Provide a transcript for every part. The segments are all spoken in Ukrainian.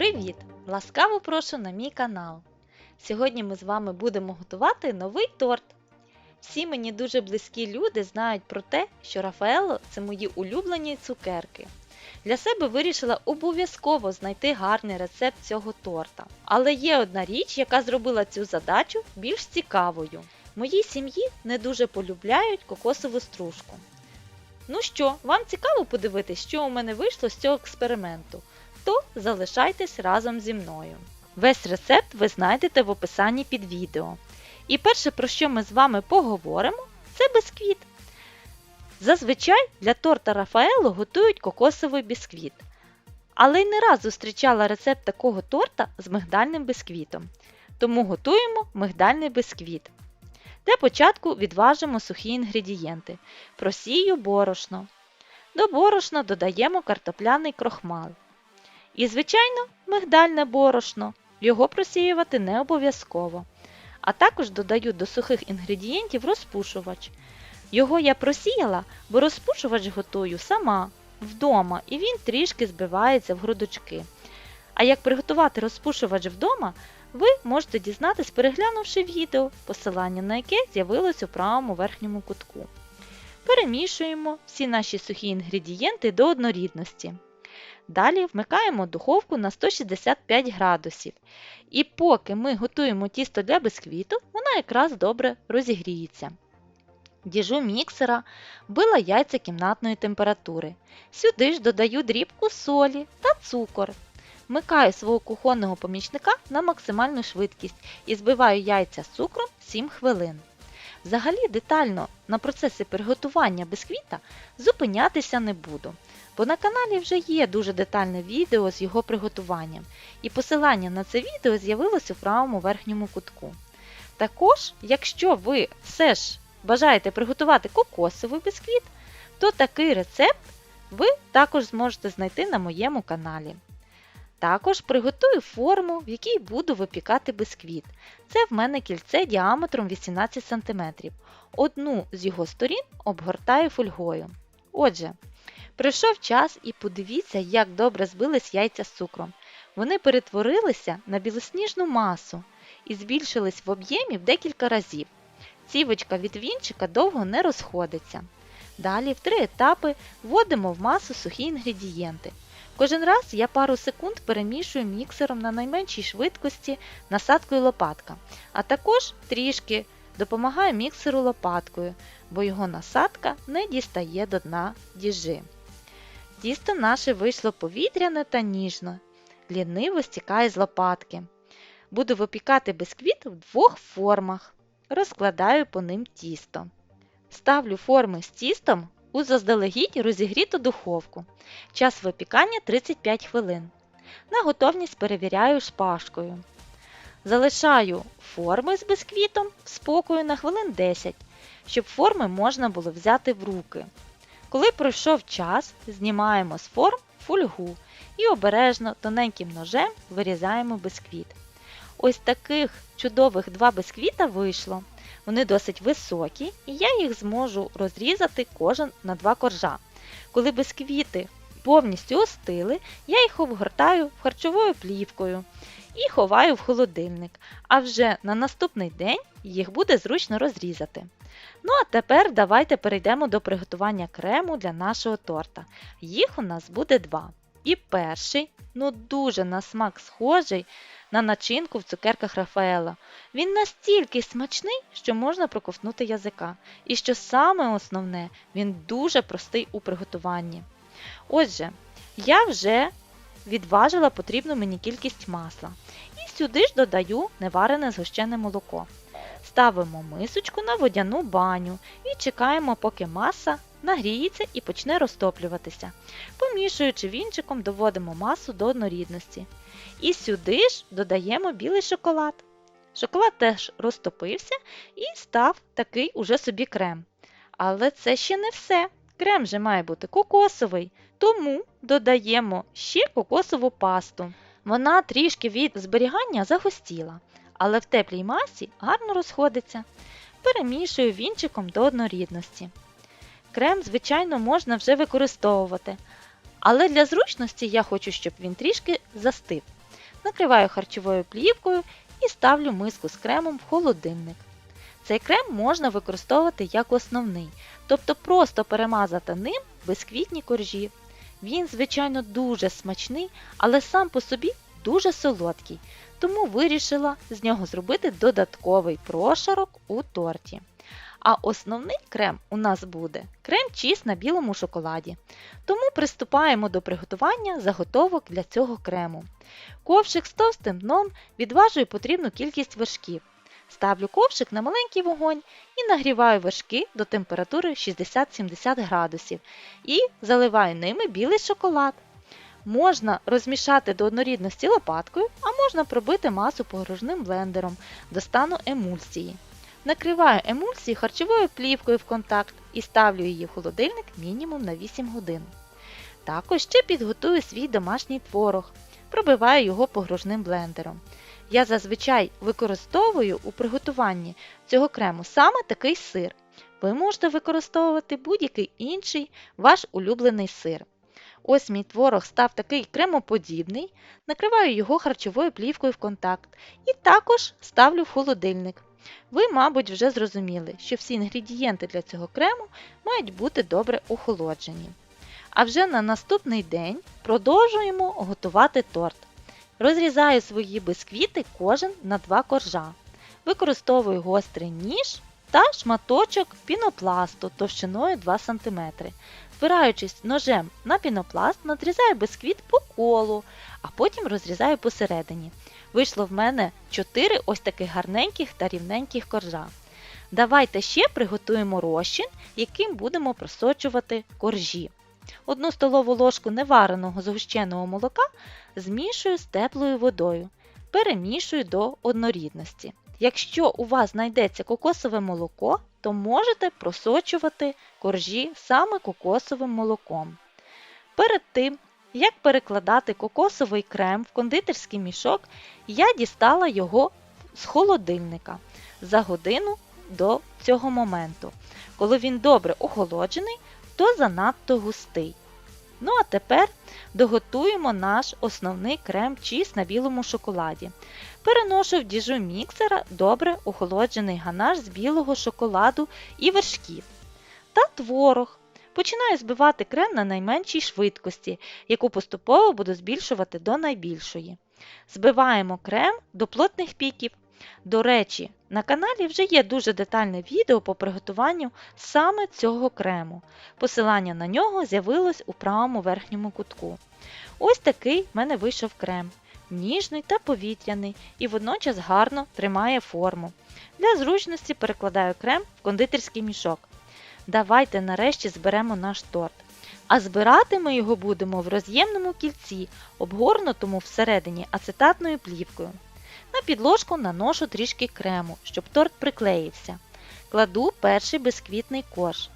Привіт! Ласкаво прошу на мій канал. Сьогодні ми з вами будемо готувати новий торт. Всі мені дуже близькі люди знають про те, що Рафаело це мої улюблені цукерки. Для себе вирішила обов'язково знайти гарний рецепт цього торта. Але є одна річ, яка зробила цю задачу більш цікавою. Моїй сім'ї не дуже полюбляють кокосову стружку. Ну що, вам цікаво подивитись, що у мене вийшло з цього експерименту? То залишайтесь разом зі мною. Весь рецепт ви знайдете в описанні під відео. І перше, про що ми з вами поговоримо, це бісквіт. Зазвичай для торта Рафаело готують кокосовий бісквіт. Але й не раз зустрічала рецепт такого торта з мигдальним бісквітом. Тому готуємо мигдальний бісквіт. Для початку відважимо сухі інгредієнти. Просію борошно. До борошна додаємо картопляний крохмал. І, звичайно, мигдальне борошно. Його просіювати не обов'язково. А також додаю до сухих інгредієнтів розпушувач. Його я просіяла, бо розпушувач готую сама вдома, і він трішки збивається в грудочки. А як приготувати розпушувач вдома, ви можете дізнатись, переглянувши відео, посилання на яке з'явилось у правому верхньому кутку. Перемішуємо всі наші сухі інгредієнти до однорідності. Далі вмикаємо духовку на 165 градусів. І поки ми готуємо тісто для бисквіту, вона якраз добре розігріється. Діжу міксера била яйця кімнатної температури. Сюди ж додаю дрібку солі та цукор. Вмикаю свого кухонного помічника на максимальну швидкість і збиваю яйця з цукром 7 хвилин. Взагалі детально на процесі приготування бисквіта зупинятися не буду, бо на каналі вже є дуже детальне відео з його приготуванням, і посилання на це відео з'явилось у правому верхньому кутку. Також, якщо ви все ж бажаєте приготувати кокосовий бисквіт, то такий рецепт ви також зможете знайти на моєму каналі. Також приготую форму, в якій буду випікати бисквіт. Це в мене кільце діаметром 18 см. Одну з його сторін обгортаю фольгою. Отже, прийшов час і подивіться, як добре збились яйця з цукром. Вони перетворилися на білосніжну масу і збільшились в об'ємі в декілька разів. Цівочка від вінчика довго не розходиться. Далі в три етапи вводимо в масу сухі інгредієнти. Кожен раз я пару секунд перемішую міксером на найменшій швидкості насадкою лопатка, а також трішки допомагаю міксеру лопаткою, бо його насадка не дістає до дна діжи. Тісто наше вийшло повітряне та ніжно, ліниво стікає з лопатки. Буду випікати бисквіт в двох формах. Розкладаю по ним тісто. Ставлю форми з тістом у заздалегідь розігріту духовку. Час випікання 35 хвилин. На готовність перевіряю шпажкою. Залишаю форми з бисквітом в спокою на хвилин 10, щоб форми можна було взяти в руки. Коли пройшов час, знімаємо з форм фольгу і обережно тоненьким ножем вирізаємо бисквіт. Ось таких чудових два бисквіта вийшло. Вони досить високі, і я їх зможу розрізати кожен на два коржа. Коли бисквіти повністю остили, я їх обгортаю харчовою плівкою і ховаю в холодильник, а вже на наступний день їх буде зручно розрізати. Ну а тепер давайте перейдемо до приготування крему для нашого торта. Їх у нас буде два. І перший, ну дуже на смак схожий на начинку в цукерках Рафаела. Він настільки смачний, що можна проковтнути язика. І що саме основне, він дуже простий у приготуванні. Отже, я вже відважила потрібну мені кількість масла. І сюди ж додаю неварене згущене молоко. Ставимо мисочку на водяну баню і чекаємо, поки маса нагріється і почне розтоплюватися. Помішуючи вінчиком, доводимо масу до однорідності. І сюди ж додаємо білий шоколад. Шоколад теж розтопився і став такий уже собі крем. Але це ще не все. Крем же має бути кокосовий, тому додаємо ще кокосову пасту. Вона трішки від зберігання загустіла, але в теплій масі гарно розходиться. Перемішую вінчиком до однорідності. Крем, звичайно, можна вже використовувати, але для зручності я хочу, щоб він трішки застив. накриваю харчовою плівкою і ставлю миску з кремом в холодильник. Цей крем можна використовувати як основний, тобто просто перемазати ним безквітні коржі. Він, звичайно, дуже смачний, але сам по собі дуже солодкий, тому вирішила з нього зробити додатковий прошарок у торті. А основний крем у нас буде крем-чіз на білому шоколаді. Тому приступаємо до приготування заготовок для цього крему. Ковшик з товстим дном відважую потрібну кількість вершків. Ставлю ковшик на маленький вогонь і нагріваю вершки до температури 60-70 градусів і заливаю ними білий шоколад. Можна розмішати до однорідності лопаткою, а можна пробити масу погружним блендером до стану емульсії. Накриваю емульсію харчовою плівкою в контакт і ставлю її в холодильник мінімум на 8 годин. Також ще підготую свій домашній творог, пробиваю його погружним блендером. Я зазвичай використовую у приготуванні цього крему саме такий сир. Ви можете використовувати будь-який інший ваш улюблений сир. Ось мій творог став такий кремоподібний, накриваю його харчовою плівкою в контакт і також ставлю в холодильник. Ви, мабуть, вже зрозуміли, що всі інгредієнти для цього крему мають бути добре охолоджені. А вже на наступний день продовжуємо готувати торт. Розрізаю свої бисквіти кожен на два коржа. Використовую гострий ніж та шматочок пінопласту товщиною 2 см. Спираючись ножем на пінопласт, надрізаю бисквіт по колу, а потім розрізаю посередині. Вийшло в мене 4 ось таких гарненьких та рівненьких коржа. Давайте ще приготуємо розчин, яким будемо просочувати коржі. Одну столову ложку невареного згущеного молока змішую з теплою водою, перемішую до однорідності. Якщо у вас знайдеться кокосове молоко, то можете просочувати коржі саме кокосовим молоком. Перед тим, як перекладати кокосовий крем в кондитерський мішок, я дістала його з холодильника за годину до цього моменту. Коли він добре охолоджений, то занадто густий. Ну а тепер доготуємо наш основний крем-чіз на білому шоколаді. Переношу в діжу міксера добре охолоджений ганаш з білого шоколаду і вершків. Та творог. Починаю збивати крем на найменшій швидкості, яку поступово буду збільшувати до найбільшої. Збиваємо крем до плотних піків. До речі, на каналі вже є дуже детальне відео по приготуванню саме цього крему. Посилання на нього з'явилось у правому верхньому кутку. Ось такий в мене вийшов крем. Ніжний та повітряний і водночас гарно тримає форму. Для зручності перекладаю крем в кондитерський мішок. Давайте нарешті зберемо наш торт. А збирати ми його будемо в роз'ємному кільці, обгорнутому всередині ацетатною плівкою. На підложку наношу трішки крему, щоб торт приклеївся. Кладу перший бисквітний корж.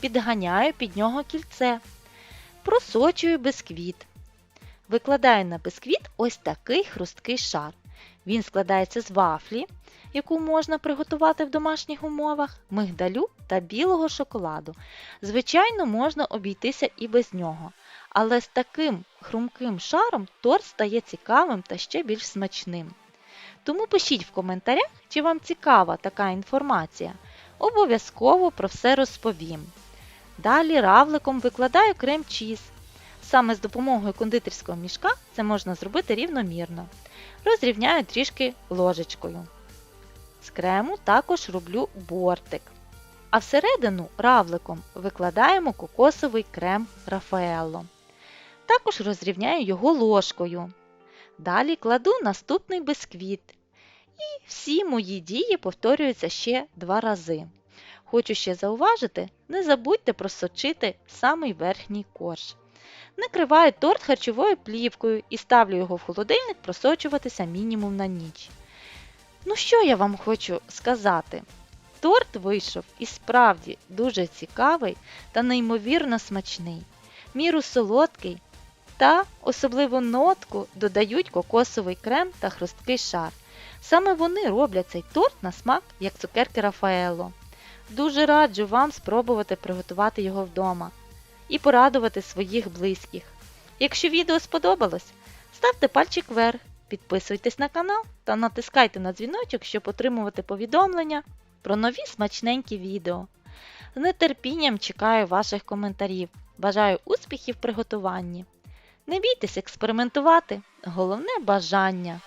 Підганяю під нього кільце. Просочую бисквіт. Викладаю на бисквіт ось такий хрусткий шар. Він складається з вафлі, яку можна приготувати в домашніх умовах, мигдалю та білого шоколаду. Звичайно, можна обійтися і без нього, але з таким хрумким шаром торт стає цікавим та ще більш смачним. Тому пишіть в коментарях, чи вам цікава така інформація. Обов'язково про все розповім. Далі равликом викладаю крем-чіз. Саме з допомогою кондитерського мішка це можна зробити рівномірно. Розрівняю трішки ложечкою. З крему також роблю бортик. А всередину равликом викладаємо кокосовий крем Рафаелло. Також розрівняю його ложкою. Далі кладу наступний бисквіт. І всі мої дії повторюються ще два рази. Хочу ще зауважити, не забудьте просочити самий верхній корж. Накриваю торт харчовою плівкою і ставлю його в холодильник просочуватися мінімум на ніч. Ну, що я вам хочу сказати? Торт вийшов і справді дуже цікавий та неймовірно смачний. Міру солодкий та особливу нотку додають кокосовий крем та хрусткий шар. Саме вони роблять цей торт на смак, як цукерки Рафаело. Дуже раджу вам спробувати приготувати його вдома і порадувати своїх близьких. Якщо відео сподобалось, ставте пальчик вверх, Підписуйтесь на канал та натискайте на дзвіночок, щоб отримувати повідомлення про нові смачненькі відео. З нетерпінням чекаю ваших коментарів. Бажаю успіхів в приготуванні. Не бійтесь експериментувати, головне бажання.